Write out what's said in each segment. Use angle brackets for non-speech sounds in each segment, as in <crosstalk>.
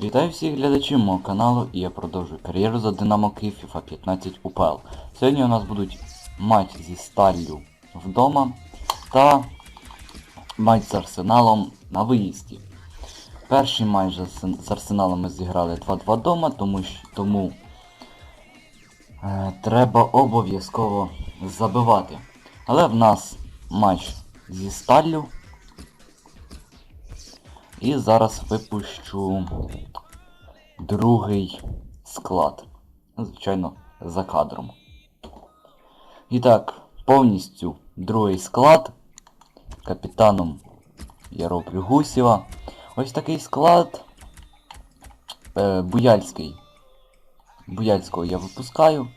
Вітаю всіх глядачів мого каналу і я продовжую кар'єру за Динамо Київ FIFA 15 УПЛ. Сьогодні у нас будуть матч зі Сталлю вдома та матч з Арсеналом на виїзді. Перший матч з Арсеналом ми зіграли 2-2 вдома, тому, тому е, треба обов'язково забивати. Але в нас матч зі Сталлю. І зараз випущу другий склад. Звичайно, за кадром. І так, повністю другий склад. Капітаном я роблю Гусєва. Ось такий склад. Е, Буяльський. Буяльського я випускаю.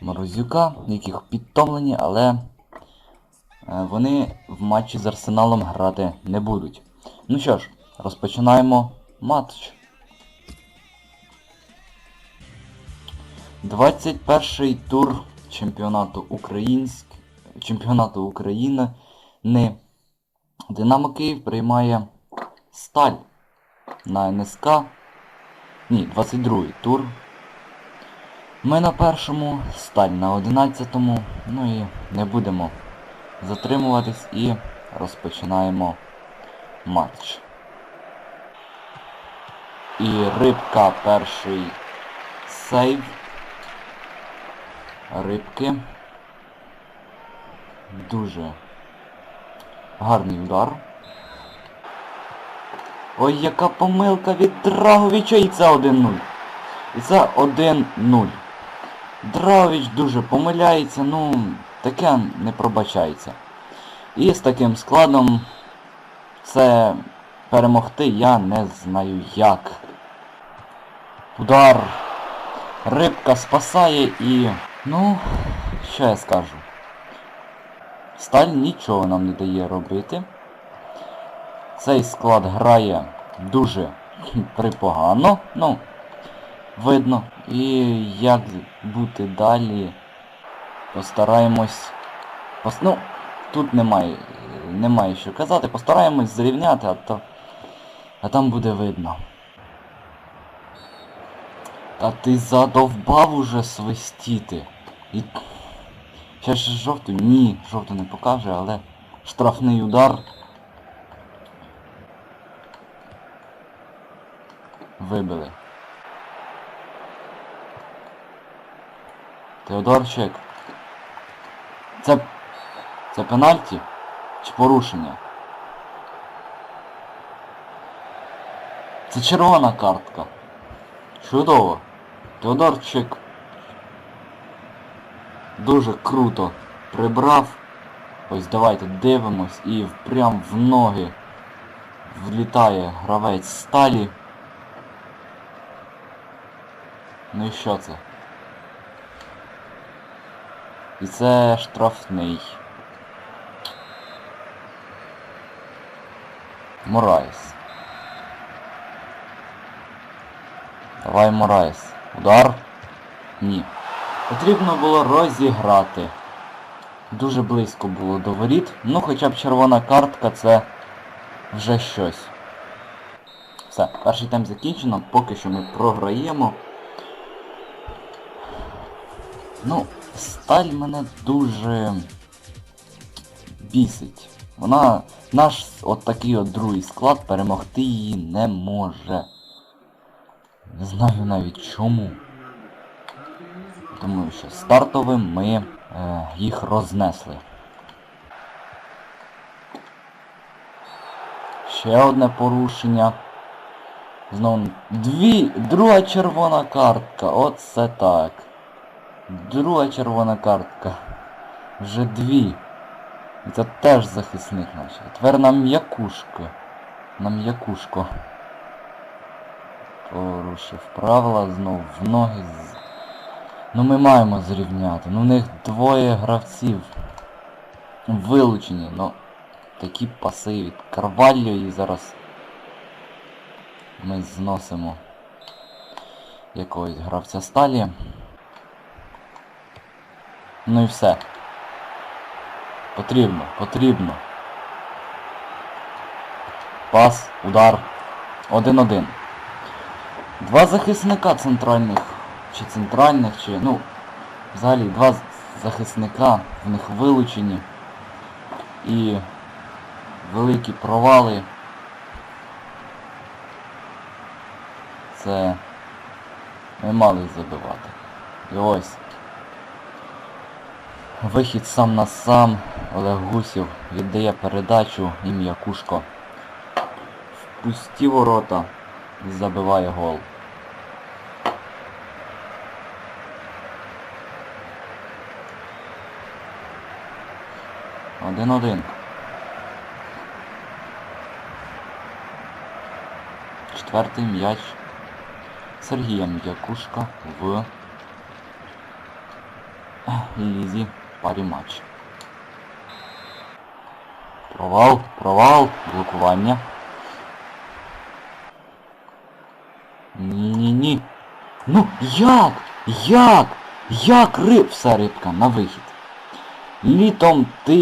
Морозюка, яких підтомлені, але е, вони в матчі з Арсеналом грати не будуть. Ну що ж, розпочинаємо матч. 21 тур чемпіонату Українськ... чемпіонату України не Динамо Київ приймає Сталь на НСК. Ні, 22 тур. Ми на першому, Сталь на 11-му. Ну і не будемо затримуватись і розпочинаємо матч. І рибка перший сейв. Рибки. Дуже гарний удар. Ой, яка помилка від Драговича і це 1-0. І це 1-0. Драгович дуже помиляється, ну, таке не пробачається. І з таким складом це перемогти я не знаю як. Удар. Рибка спасає і... Ну, що я скажу. Сталь нічого нам не дає робити. Цей склад грає дуже <laughs> припогано, ну, видно. І як бути далі, постараємось... Пос... Ну, тут немає, немає що казати, постараємось зрівняти, а то... А там буде видно. Та ти задовбав уже свистіти. І... Ще ж жовту? Ні, жовту не покаже, але штрафний удар. Вибили. Теодорчик. Це... Це пенальті? Чи порушення? Це червона картка. Чудово. Теодорчик дуже круто прибрав. Ось давайте дивимось і прям в ноги влітає гравець сталі. Ну і що це? І це штрафний. Морайс. Давай Морайс. Удар? Ні. Потрібно було розіграти. Дуже близько було до воріт. Ну хоча б червона картка це вже щось. Все, перший тайм закінчено, поки що ми програємо. Ну, сталь мене дуже бісить. Вона, наш от такий от другий склад перемогти її не може. Не знаю навіть чому. Тому що стартовим ми е, їх рознесли. Ще одне порушення. Знову дві. Друга червона картка. Оце так. Друга червона картка. Вже дві. І це теж захисник наш. Тепер на м'якушко. На м'якушко. Порушив правила, знов в ноги. Ну ми маємо зрівняти. Ну у них двоє гравців. Вилучені, ну такі паси від Карвалло і зараз ми зносимо якогось гравця сталі. Ну і все. Потрібно, потрібно. Пас, удар. 1-1. Два захисника центральних. Чи центральних, чи. ну. Взагалі два захисника, в них вилучені. І великі провали. Це ми мали забивати. І ось. Вихід сам на сам. Олег Гусів віддає передачу і М'якушко. В пусті ворота і забиває гол. Один-один. Четвертий м'яч Сергія М'якушка в Лізі парі матч. Провал, провал, блокування. Ні-ні-ні. Ну як? Як? Як риб? Все, рибка, на вихід. Літом ти...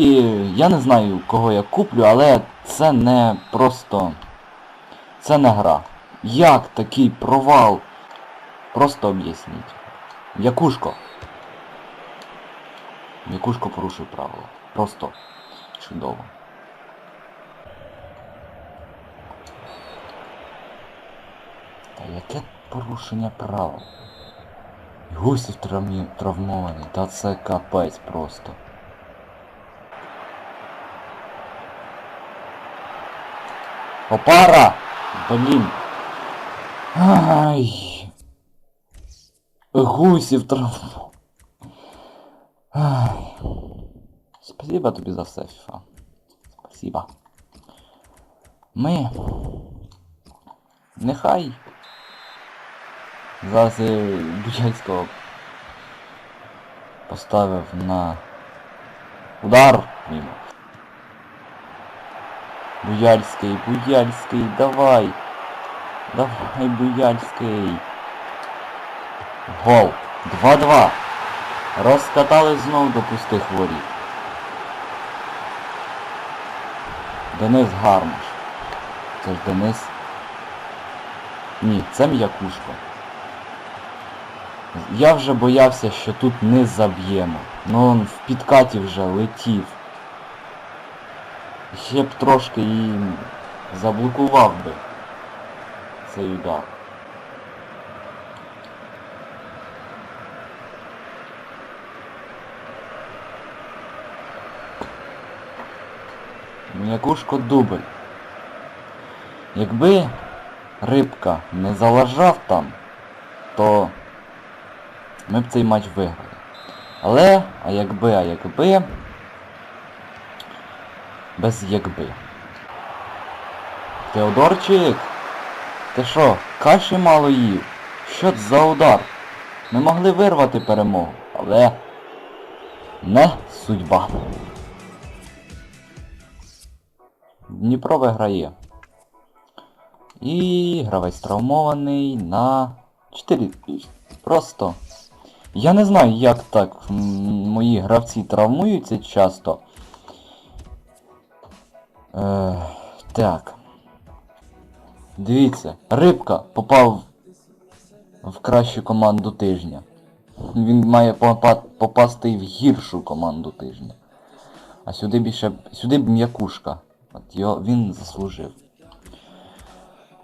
Я не знаю, кого я куплю, але це не просто... Це не гра. Як такий провал? Просто об'ясніть. Якушко. Якушко порушив правила. Просто чудово. Та яке порушення правил? Гусів травмований, та це капець просто. Опара! Блін. Ай. Гусів травмований. Ай. Спасибо тобі за все, FIFA. Спасибо. Ми. Нехай. Зараз я Бучацького поставив на удар мимо. Буяльський, Буяльський, давай. Давай, Буяльський. Гол. 2-2. Розкатали знов до пустих воріт. Денис Гармаш. Це ж Денис. Ні, це М'якушко. Я вже боявся, що тут не заб'ємо. Ну он в підкаті вже летів. Ще б трошки і заблокував би цей удар. М'якушко дубль. Якби рибка не залажав там, то ми б цей матч виграли. Але, а якби, а якби... Без якби. Теодорчик! Ти що, каші мало їв? Що це за удар? Ми могли вирвати перемогу, але... Не судьба. Дніпро виграє. І гравець травмований на 4. Просто. Я не знаю, як так мої гравці травмуються часто. Е, так. Дивіться, рибка попав в кращу команду тижня. Він має попасти в гіршу команду тижня. А сюди більше... Сюди б м'якушка. От його він заслужив.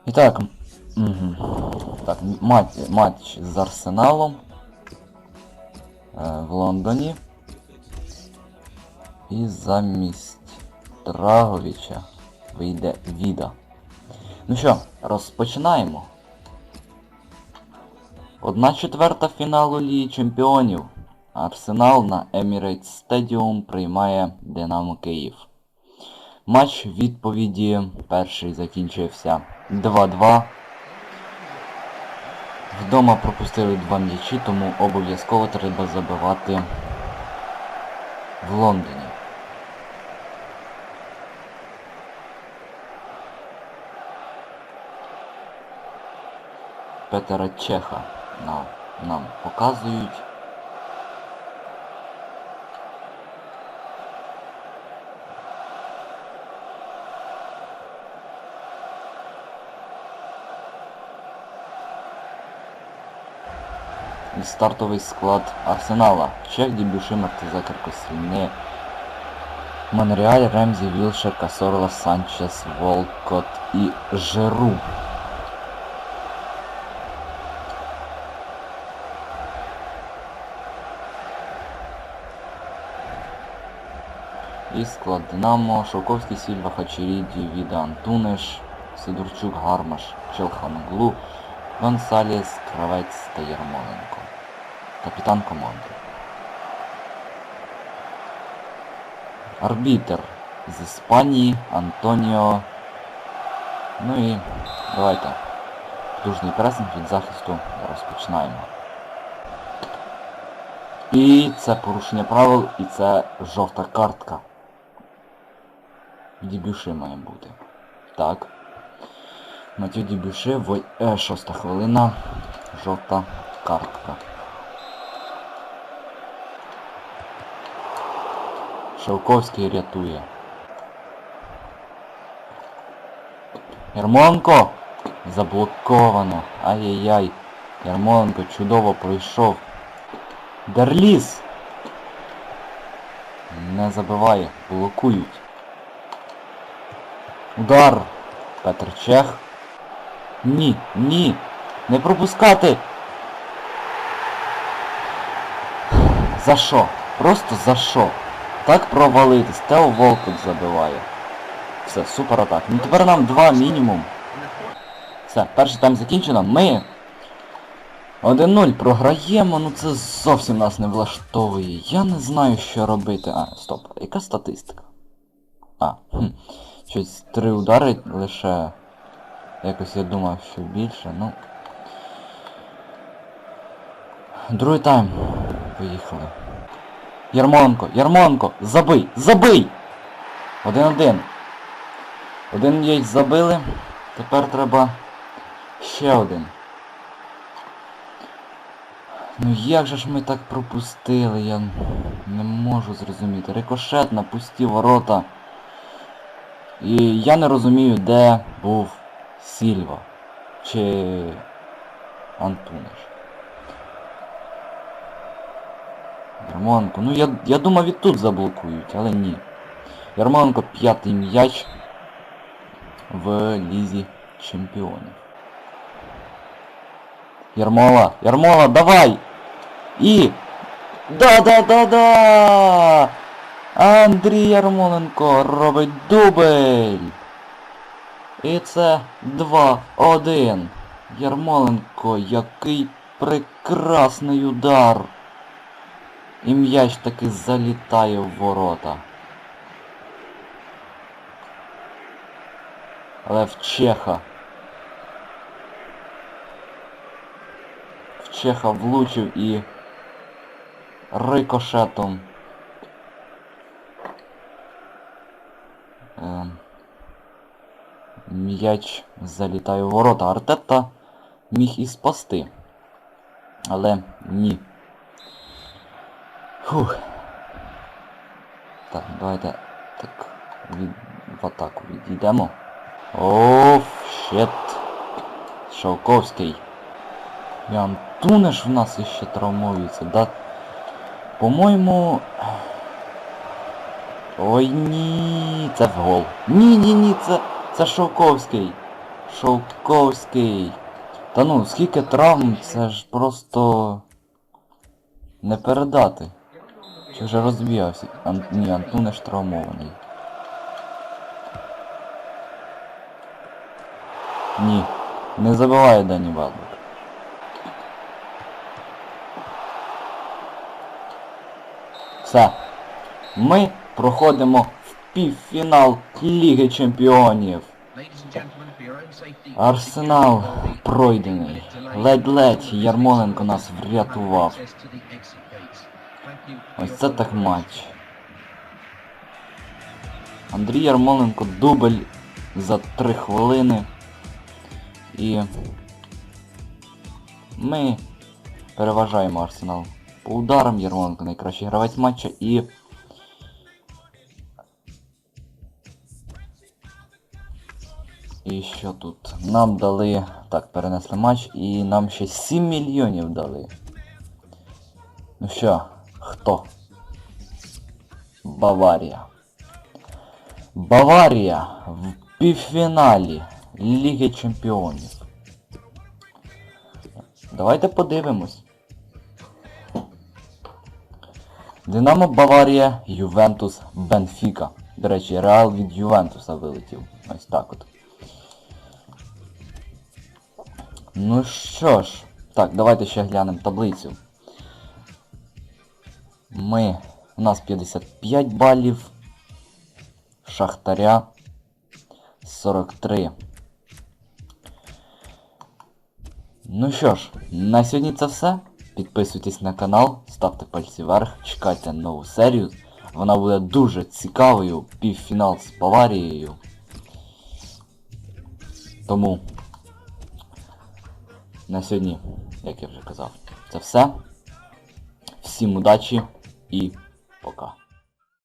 І так. Угу. Так, матч, матч з Арсеналом. Е, в Лондоні. І замість Драговича вийде Віда. Ну що, розпочинаємо. Одна четверта фіналу Ліги Чемпіонів. Арсенал на Emirates Stadium приймає Динамо Київ. Матч відповіді перший закінчився 2-2. Вдома пропустили два м'ячі, тому обов'язково треба забивати в Лондоні. Петера Чеха нам, нам показують. стартовий склад Арсенала. Чех, Дібюши, Мартизекер, Костріне, Монреаль, Ремзі, Вілшер, Касорла, Санчес, Волкот і Жиру. І склад Динамо, Шовковський, Сільва, Хачеріді, Віда Антунеш, Сидорчук, Гармаш, Челханоглу, Гонсаліс, Кравець та Ярмоленко. Капітан команди. Арбітер з Іспанії Антоніо. Ну і давайте. Дружній пресинг від захисту розпочинаємо. І це порушення правил, і це жовта картка. Дібюши має бути. Так. Матю Дібюши, вой... е, шоста хвилина. Жовта картка. Шовковський рятує. Ярмоленко! Заблоковано. Ай-яй-яй. Ярмоленко чудово пройшов. Дерліс! Не забиває. Блокують. Удар! Петр Чех. Ні, ні! Не пропускати! За що? Просто за що? Так провалитись. Тео Волкот забиває. Все, супер атак. Ну тепер нам два мінімум. Все, перший тайм закінчено. Ми 1-0 програємо, ну це зовсім нас не влаштовує. Я не знаю, що робити. А, стоп, яка статистика? А, хм. Щось три удари лише. Якось я думав, що більше, ну. Другий тайм. Поїхали. Ярмоленко, Ярмоленко, забий! Забий! Один-один. Один м'яч забили. Тепер треба ще один. Ну як же ж ми так пропустили, я не можу зрозуміти. Рикошет на пусті ворота. І я не розумію, де був Сільва. Чи Антуниш. Ярмоленко. Ну я, я думав і тут заблокують, але ні. Ярмоленко п'ятий м'яч в Лізі Чемпіонів. Ярмола! Ярмола, давай! І... Да-да-да-да! Андрій Ярмоленко робить дубль! І це 2-1. Ярмоленко, який прекрасний удар! І м'яч таки залітає в ворота. Але в Чеха. В Чеха влучив і рикошетом. М'яч залітає в ворота. Артета міг і спасти. Але ні. Фух. Так, давайте так від... в атаку відійдемо. Оф, щет. Шовковський. І Антунеш в нас іще травмується, да? По-моєму... Ой ні, це в гол. Ні, ні, ні, це, це Шовковський. Шовковський. Та ну, скільки травм, це ж просто... Не передати. Чи вже розбігався? Ан... Ні, Антунеш травмований. Ні. Не забиває Дані Велбек. Все. Ми проходимо в півфінал Ліги Чемпіонів. Арсенал пройдений. Ледь-ледь Ярмоленко нас врятував. Ось це так матч. Андрій Ярмоленко дубль за 3 хвилини. І ми переважаємо Арсенал. По ударам Ярмоленко найкращий гравець матча. І що тут? Нам дали... Так, перенесли матч і нам ще 7 мільйонів дали. Ну що, хто? Баварія. Баварія в півфіналі Ліги Чемпіонів. Давайте подивимось. Динамо Баварія, Ювентус, Бенфіка. До речі, Реал від Ювентуса вилетів. Ось так от. Ну що ж, так, давайте ще глянемо таблицю. Ми. У нас 55 балів. Шахтаря 43. Ну що ж, на сьогодні це все. Підписуйтесь на канал, ставте пальці вверх, чекайте нову серію. Вона буде дуже цікавою. Півфінал з Баварією. Тому на сьогодні, як я вже казав, це все. Всім удачі і пока.